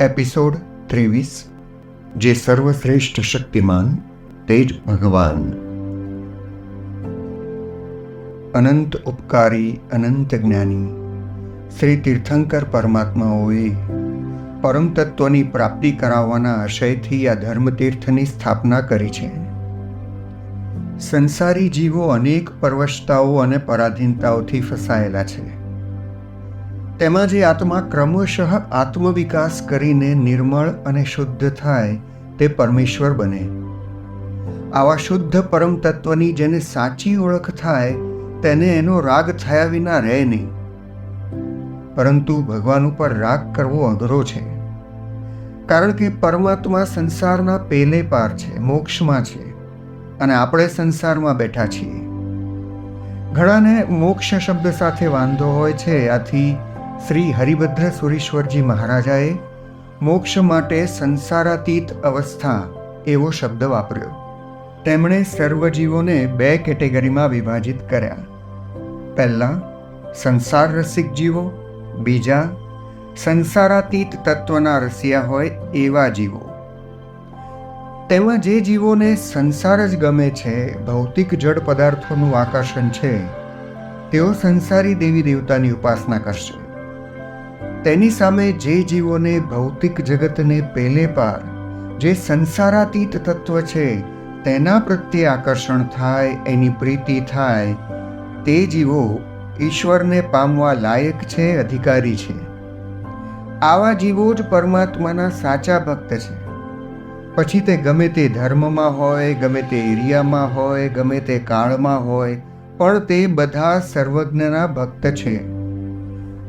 Episode ત્રેવીસ જે સર્વશ્રેષ્ઠ શક્તિમાન તે જ ભગવાન. અનંત ઉપકારી, અનંત જ્ઞાની, શ્રી તીર્થંકર પરમાત્માઓએ પરમ પ્રાપ્તિ કરાવવાના આશયથી આ ધર્મતીર્થની સ્થાપના કરી છે. સંસારી જીવો અનેક પરવશતાઓ અને પરાધીનતાઓથી ફસાયેલા છે. તેમાં જે આત્મા ક્રમશઃ આત્મવિકાસ કરીને નિર્મળ અને શુદ્ધ થાય તે પરમેશ્વર બને. આવા શુદ્ધ પરમ તત્વની જેને સાચી ઓળખ થાય, તેને એનો રાગ થયા વિના રહે નહીં. પરંતુ ભગવાન ઉપર રાગ કરવો અઘરો છે. કારણ કે પરમાત્મા સંસારના પેલે પાર છે, મોક્ષમાં છે, અને આપણે સંસારમાં બેઠા છીએ. ઘણાને મોક્ષ શબ્દ સાથે વાંધો હોય છે, આથી શ્રી હરિભદ્ર સુરેશ્વરજી મહારાજાએ મોક્ષ માટે સંસારાતીત અવસ્થા એવો શબ્દ વાપર્યો. તેમણે સર્વજીવોને બે કેટેગરીમાં વિભાજિત કર્યા. પહેલાં સંસાર રસિક જીવો, બીજા સંસારાતીત તત્વના રસિયા હોય એવા જીવો. તેમાં જે જીવોને સંસાર જ ગમે છે, ભૌતિક જડ પદાર્થોનું આકર્ષણ છે, તેઓ સંસારી દેવી દેવતાની ઉપાસના કરશે. તેની સામે જે જીવોને ભૌતિક જગતને પેલે પાર, જે સંસારાતીત તત્વ છે, તેના પ્રત્યે આકર્ષણ થાય, એની પ્રીતિ થાય, તે જીવો ઈશ્વરને પામવા લાયક છે, અધિકારી છે. આવા જીવો જ પરમાત્માના સાચા ભક્ત છે. પછી તે ગમે તે ધર્મમાં હોય, ગમે તે એરિયામાં હોય, ગમે તે કાળમાં હોય, પણ તે બધા સર્વજ્ઞના ભક્ત છે.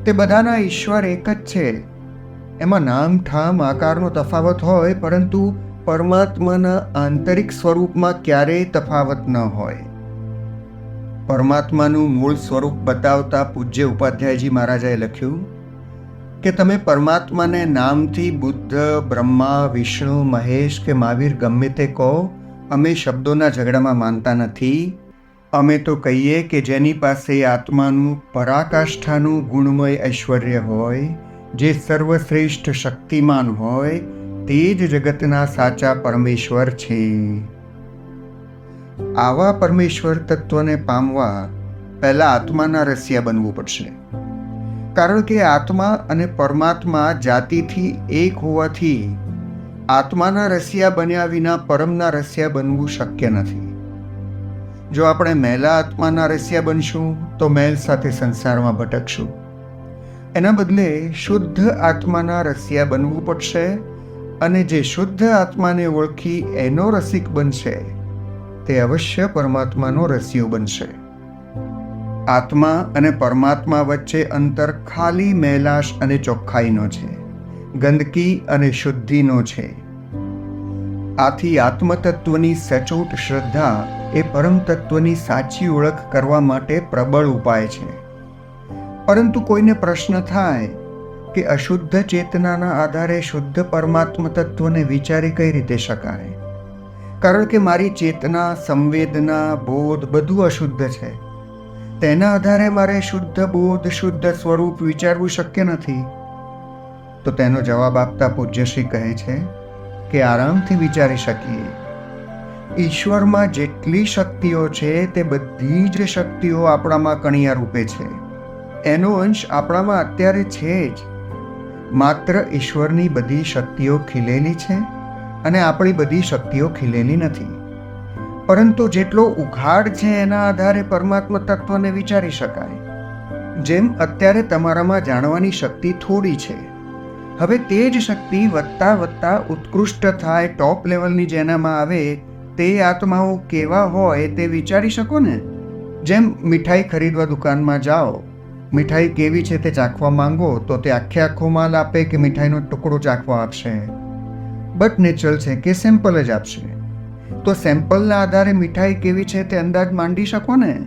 તે બધાના ઈશ્વર એક જ છે. એમાં નામ, ઠામ, આકારનો તફાવત હોય, પરંતુ પરમાત્માના આંતરિક સ્વરૂપમાં ક્યારેય તફાવત ન હોય. પરમાત્માનું મૂળ સ્વરૂપ બતાવતા પૂજ્ય ઉપાધ્યાયજી મહારાજાએ લખ્યું કે તમે પરમાત્માને નામથી બુદ્ધ, બ્રહ્મા, વિષ્ણુ, મહેશ કે મહાવીર ગમે તે કહો, અમે શબ્દોના ઝઘડામાં માનતા નથી. અમે તો કહીએ કે જેની પાસે આત્માનું પરાકાષ્ઠાનું ગુણમય ઐશ્વર્ય હોય, જે સર્વશ્રેષ્ઠ શક્તિમાન હોય, તે જ જગતના સાચા પરમેશ્વર છે. આવા પરમેશ્વર તત્વને પામવા પહેલા આત્માના રસિયા બનવું પડશે. કારણ કે આત્મા અને પરમાત્મા જાતિથી એક હોવાથી આત્માના રસિયા બન્યા વિના પરમના રસિયા બનવું શક્ય નથી. જો આપણે મહેલા આત્માના રસિયા બનશું, તો મહેલ સાથે સંસારમાં ભટકશું. એના બદલે શુદ્ધ આત્માના રસિયા બનવું પડશે અને જે શુદ્ધ આત્માને ઓળખી એનો રસિક બનશે, તે અવશ્ય પરમાત્માનો રસિયો બનશે. આત્મા અને પરમાત્મા વચ્ચે અંતર ખાલી મેલાશ અને ચોખ્ખાઈનો છે, ગંદકી અને શુદ્ધિનો છે. આથી આત્મતત્વની સચોટ શ્રદ્ધા એ પરમ તત્વની સાચી ઓળખ કરવા માટે પ્રબળ ઉપાય છે. પરંતુ કોઈને પ્રશ્ન થાય કે અશુદ્ધ ચેતનાના આધારે શુદ્ધ પરમાત્મ તત્વને વિચારી કઈ રીતે શકાય? કારણ કે મારી ચેતના, સંવેદના, બોધ બધું અશુદ્ધ છે. તેના આધારે મારે શુદ્ધ બોધ, શુદ્ધ સ્વરૂપ વિચારવું શક્ય નથી. તો તેનો જવાબ આપતા પૂજ્યશ્રી કહે છે કે આરામથી વિચારી શકીએ. ઈશ્વરમાં જેટલી શક્તિઓ છે તે બધી જ શક્તિઓ આપણામાં કણિયા રૂપે છે. એનો અંશ આપણામાં અત્યારે છે જ. માત્ર ઈશ્વરની બધી શક્તિઓ ખીલેલી છે અને આપણી બધી શક્તિઓ ખીલેલી નથી. પરંતુ જેટલો ઉઘાડ છે એના આધારે પરમાત્મા તત્વને વિચારી શકાય. જેમ અત્યારે તમારામાં જાણવાની શક્તિ થોડી છે. હવે તે જ શક્તિ વધતા વધતા ઉત્કૃષ્ટ થાય ટોપ લેવલની જેનામાં આવે તે આત્માઓ કેવા હોય તે વિચારી શકો ને? જેમ મીઠાઈ ખરીદવા દુકાનમાં જાઓ, મીઠાઈ કેવી છે તે ચાખવા માંગો, તો તે આખે આખો માલ આપે કે મીઠાઈનો ટુકડો ચાખવા આપશે? બટ નેચરલ છે કે સેમ્પલ જ આપશે? તો સેમ્પલના આધારે મીઠાઈ કેવી છે તે અંદાજ માંડી શકો ને?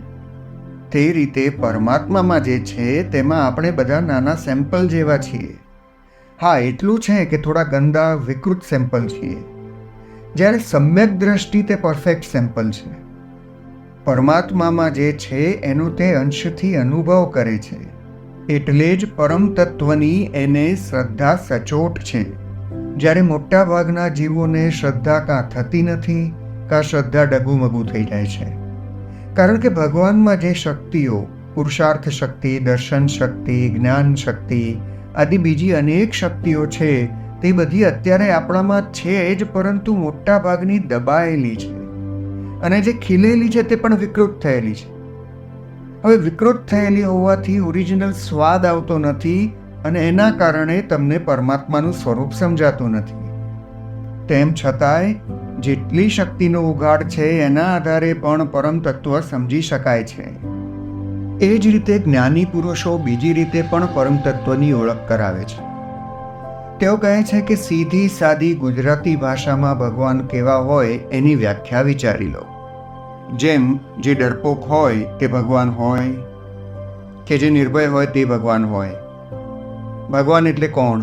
તે રીતે પરમાત્મામાં જે છે તેમાં આપણે બધા નાના સેમ્પલ જેવા છીએ. હા, એટલું છે કે થોડા ગંદા વિકૃત સેમ્પલ છીએ. જ્યારે સમ્યક દ્રષ્ટિ તે પરફેક્ટ સેમ્પલ છે. પરમાત્મામાં જે છે એનો તે અંશથી અનુભવ કરે છે. એટલે જ પરમ તત્વની એને શ્રદ્ધા સચોટ છે. જ્યારે મોટા ભાગના જીવોને શ્રદ્ધા કાં થતી નથી, કાં શ્રદ્ધા ડગુમગુ થઈ જાય છે. કારણ કે ભગવાનમાં જે શક્તિઓ, પુરુષાર્થ શક્તિ, દર્શન શક્તિ, જ્ઞાન શક્તિ, આદિ બીજી અનેક શક્તિઓ છે તે બધી અત્યારે આપણામાં છે જ, પરંતુ મોટા ભાગની દબાયેલી છે. અને જે ખીલેલી છે તે પણ વિકૃત થયેલી છે. હવે વિકૃત થયેલી હોવાથી ઓરિજિનલ સ્વાદ આવતો નથી અને એના કારણે તમને પરમાત્માનું સ્વરૂપ સમજાતું નથી. તેમ છતાંય, જેટલી શક્તિનો ઉગાડ છે એના આધારે પણ પરમ તત્વ સમજી શકાય છે. એ જ રીતે જ્ઞાની પુરુષો બીજી રીતે પણ પરમ તત્વની ઓળખ કરાવે છે. તેઓ કહે છે કે સીધી સાદી ગુજરાતી ભાષામાં ભગવાન કેવા હોય એની વ્યાખ્યા વિચારી લો. જેમ જે ડરપોક હોય તે ભગવાન હોય, કે જે નિર્ભય હોય તે ભગવાન હોય. ભગવાન એટલે કોણ?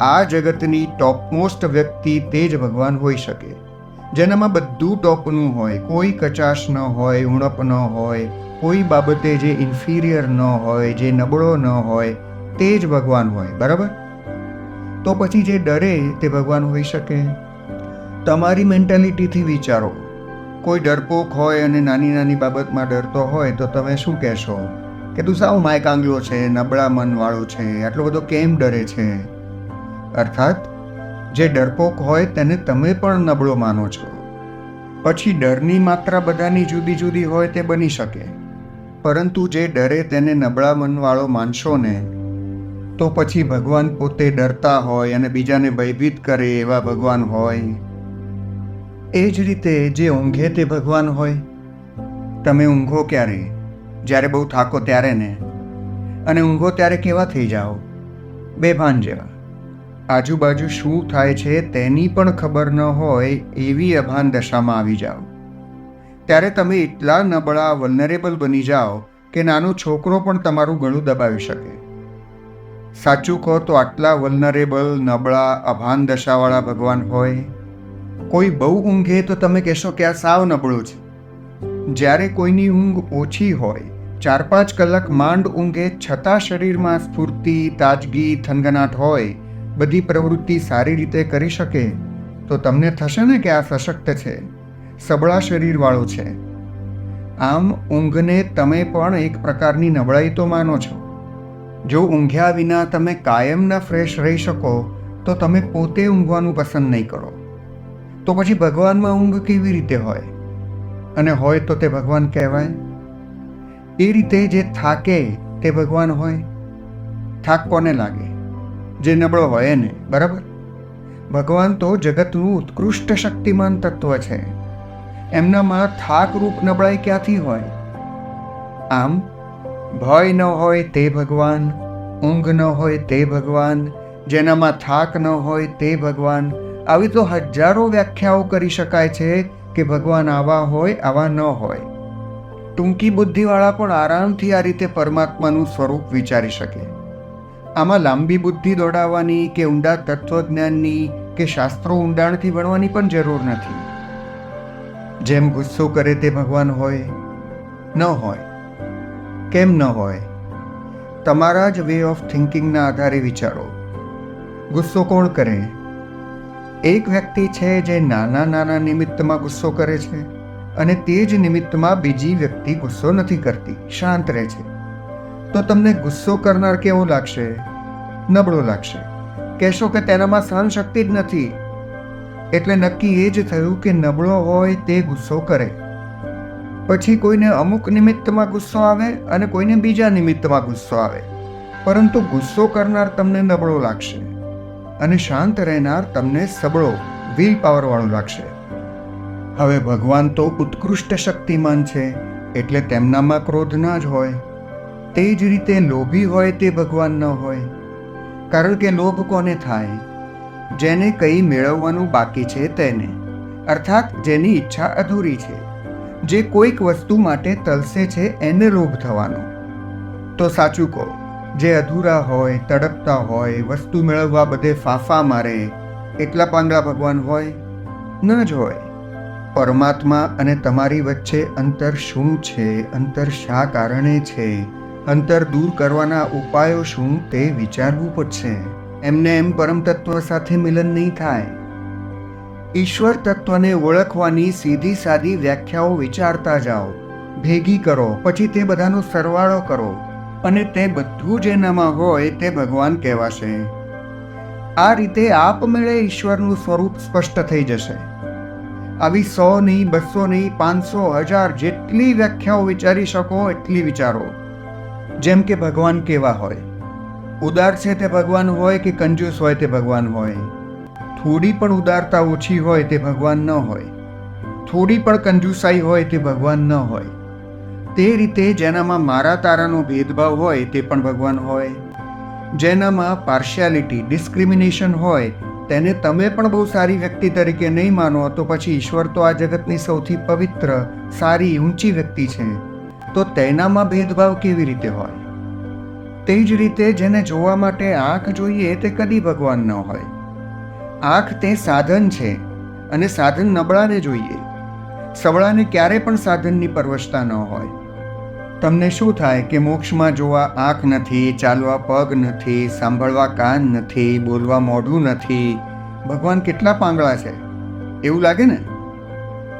આ જગતની ટોપમોસ્ટ વ્યક્તિ તે જ ભગવાન હોઈ શકે. જેનામાં બધું ટોપનું હોય, કોઈ કચાશ ન હોય, ઉણપ ન હોય, કોઈ બાબતે જે ઇન્ફિરિયર ન હોય, જે નબળો ન હોય, તે જ ભગવાન હોય. બરાબર? તો પછી જે ડરે તે ભગવાન હોઈ શકે. તમારી મેન્ટાલિટીથી વિચારો. કોઈ ડરપોક હોય અને નાની નાની બાબતમાં ડરતો હોય તો તમે શું કહેશો? કે તું સાવ માયકાંગલો છે, નબળા મનવાળો છે, આટલો બધો કેમ ડરે છે? અર્થાત, જે ડરપોક હોય તેને તમે પણ નબળો માનો છો. પછી ડરની માત્રા બધાની જુદી જુદી હોય તે બની શકે. પરંતુ જે ડરે તેને નબળા મનવાળો માનશો ને તો પછી ભગવાન પોતે ડરતા હોય અને બીજાને ભયભીત કરે એવા ભગવાન હોય. એ જ રીતે જે ઊંઘે તે ભગવાન હોય. તમે ઊંઘો ક્યારે? જ્યારે બહુ થાકો ત્યારે ને. અને ઊંઘો ત્યારે કેવા થઈ જાઓ? બેભાન જેવા. આજુબાજુ શું થાય છે તેની પણ ખબર ન હોય એવી અભાન દશામાં આવી જાઓ. ત્યારે તમે એટલા નબળા વલનરેબલ બની જાઓ કે નાનો છોકરો પણ તમારું ગળું દબાવી શકે. સાચું કહો તો આટલા વલનરેબલ નબળા, અભાન દશાવાળા ભગવાન હોય? કોઈ બહુ ઊંઘે તો તમે કહેશો કે આ સાવ નબળું છે. જ્યારે કોઈની ઊંઘ ઓછી હોય, ચાર પાંચ કલાક માંડ ઊંઘે છતાં શરીરમાં સ્ફૂર્તિ, તાજગી, થનગનાટ હોય, બધી પ્રવૃત્તિ સારી રીતે કરી શકે, તો તમને થશે ને કે આ સશક્ત છે, સબળા શરીરવાળો છે. આમ ઊંઘને તમે પણ એક પ્રકારની નબળાઈ તો માનો છો. જો ઊંઘ્યા વિના તમે કાયમના ફ્રેશ રહી શકો, તો તમે પોતે ઊંઘવાનું પસંદ નહીં કરો. તો પછી ભગવાનમાં ઊંઘ કેવી રીતે હોય? અને હોય તો તે ભગવાન કહેવાય? એ રીતે જે થાકે તે ભગવાન હોય? થાક કોને લાગે? જે નબળો હોય ને બરાબર? ભગવાન તો જગતનું ઉત્કૃષ્ટ શક્તિમાન તત્વ છે. એમનામાં થાકરૂપ નબળાઈ ક્યાંથી હોય? આમ ભય ન હોય તે ભગવાન, ઊંઘ ન હોય તે ભગવાન, જેનામાં થાક ન હોય તે ભગવાન. આવી તો હજારો વ્યાખ્યાઓ કરી શકાય છે કે ભગવાન આવા હોય, આવા ન હોય. ટૂંકી બુદ્ધિવાળા પણ આરામથી આ રીતે પરમાત્માનું સ્વરૂપ વિચારી શકે. આમાં લાંબી બુદ્ધિ દોડાવવાની કે ઊંડા તત્વજ્ઞાનની કે શાસ્ત્રો ઊંડાણથી ભણવાની પણ જરૂર નથી. જેમ ગુસ્સો કરે તે ભગવાન હોય, ન હોય. કેમ ન હોય? તમારા જ વે ઓફ થિંકિંગના આધારે વિચારો. ગુસ્સો કોણ કરે? એક વ્યક્તિ છે જે નાના નાના નિમિત્તમાં ગુસ્સો કરે છે અને તે જ નિમિત્તમાં બીજી વ્યક્તિ ગુસ્સો નથી કરતી, શાંત રહે છે. તો તમને ગુસ્સો કરનાર કેવો લાગશે? નબળો લાગશે. કહેશો કે તેનામાં સહન શક્તિ જ નથી. એટલે નક્કી એ જ થયું કે નબળો હોય તે ગુસ્સો કરે. પછી કોઈને અમુક નિમિત્તમાં ગુસ્સો આવે અને કોઈને બીજા નિમિત્તમાં ગુસ્સો આવે. પરંતુ ગુસ્સો કરનાર તમને નબળો લાગશે અને શાંત રહેનાર તમને સબળો વિલ પાવરવાળું લાગશે. હવે ભગવાન તો ઉત્કૃષ્ટ શક્તિમાન છે, એટલે તેમનામાં ક્રોધ ના જ હોય. તે જ રીતે લોભી હોય તે ભગવાન ન હોય. કારણ કે લોભ કોને થાય? જેને કંઈ મેળવવાનું બાકી છે તેને. અર્થાત જેની ઈચ્છા અધૂરી છે. જે કોઈક વસ્તુ માટે તલસે છે એને લોભ થવાનો. તો સાચું કહો, જે અધૂરા હોય, તડપતા હોય, વસ્તુ મેળવવા બધે ફાફા મારે, એટલા પાંદડા ભગવાન હોય? ન જ હોય. પરમાત્મા અને તમારી વચ્ચે અંતર શું છે? અંતર શા કારણે છે? અંતર દૂર કરવાના ઉપાયો શું તે વિચારવું પડશે. એમને એમ પરમતત્વ સાથે મિલન નહીં થાય. ઈશ્વર તત્વને ઓળખવાની સીધી સાદી વ્યાખ્યાઓ વિચારતા જાઓ. ભેગી કરો, પછી તે બધાનો સરવાળો કરો અને તે બધું જેનામાં હોય તે ભગવાન કહેવાશે. આ રીતે આપમેળે ઈશ્વરનું સ્વરૂપ સ્પષ્ટ થઈ જશે. આવી સો નહીં બસો નહીં પાંચસો હજાર જેટલી વ્યાખ્યાઓ વિચારી શકો એટલી વિચારો. જેમ કે ભગવાન કેવા હોય. ઉદાર છે તે ભગવાન હોય કે કંજૂસ હોય તે ભગવાન હોય. થોડી પણ ઉદારતા ઓછી હોય તે ભગવાન ન હોય. થોડી પણ કંજૂસાઈ હોય તે ભગવાન ન હોય. તે રીતે જેનામાં મારા તારાનો ભેદભાવ હોય તે પણ ભગવાન હોય. જેનામાં પાર્શિયાલિટી ડિસ્ક્રિમિનેશન હોય, તેને તમે પણ બહુ સારી વ્યક્તિ તરીકે નહીં માનો, તો પછી ઈશ્વર તો આ જગતની સૌથી પવિત્ર, સારી, ઊંચી વ્યક્તિ છે. તો તેનામાં ભેદભાવ કેવી રીતે હોય? તે જ રીતે જેને જોવા માટે આંખ જોઈએ તે કદી ભગવાન ન હોય. આંખ તે સાધન છે અને સાધન નબળાને જોઈએ. સબળાને ક્યારે પણ સાધનની પરવશતા ન હોય. તમને શું થાય કે મોક્ષમાં જોવા આંખ નથી, ચાલવા પગ નથી, સાંભળવા કાન નથી, બોલવા મોઢું નથી? ભગવાન કેટલા પાંગળા છે? એવું લાગે ને?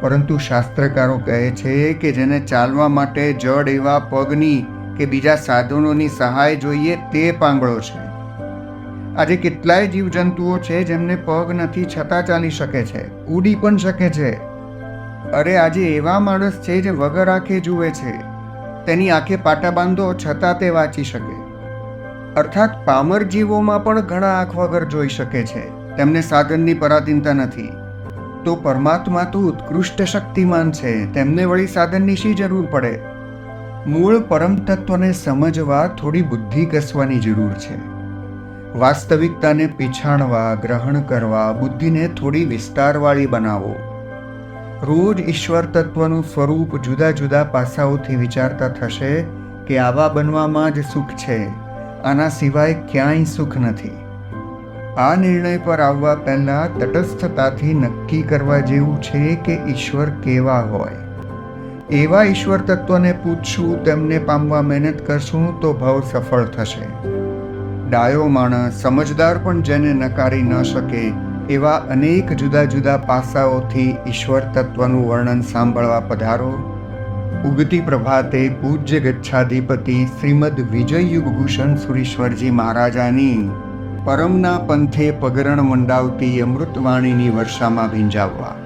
પરંતુ શાસ્ત્રકારો કહે છે કે જેને ચાલવા માટે જડ એવા પગની કે બીજા સાધનોની સહાય જોઈએ તે પાંગળો છે. આજે કેટલાય જીવજંતુઓ છે જેમને પગ નથી, છતાં ચાલી શકે છે, ઉડી પણ શકે છે. અરે, આજે એવા માણસ છે જે વગર આંખે જુએ છે. તેની આંખે પાટા બાંધો, છતાં તે વાંચી શકે. અર્થાત, પામર જીવોમાં પણ ઘણા આંખ વગર જોઈ શકે છે. તેમને સાધનની પરાધીનતા નથી. તો પરમાત્મા તો ઉત્કૃષ્ટ શક્તિમાન છે. તેમને વળી સાધનની શી જરૂર પડે? મૂળ પરમ તત્વને સમજવા થોડી બુદ્ધિ કસવાની જરૂર છે. વાસ્તવિકતાને પીછાણવા, ગ્રહણ કરવા, બુદ્ધિને થોડી વિસ્તારવાળી બનાવો. રોજ ઈશ્વર તત્વનું સ્વરૂપ જુદા જુદા પાસાઓથી વિચારતા થશે કે આવા બનવામાં જ સુખ છે. આના સિવાય ક્યાંય સુખ નથી. આ નિર્ણય પર આવવા પહેલાં તટસ્થતાથી નક્કી કરવા જેવું છે કે ઈશ્વર કેવા હોય. એવા ઈશ્વર તત્વને પૂછશું તેમને પામવા મહેનત કરશું તો ભાવ સફળ થશે. ડાયો માણસ સમજદાર પણ જેને નકારી ન શકે, એવા અનેક જુદા જુદા પાસાઓથી ઈશ્વર તત્વનું વર્ણન સાંભળવા પધારો. ઉગતી પ્રભાતે પૂજ્ય ગચ્છાધિપતિ શ્રીમદ વિજય યુગભૂષણ સુરીશ્વરજી મહારાજાની પરમના પંથે પગરણ મંડાવતી અમૃતવાણીની વર્ષામાં ભીંજાવવા.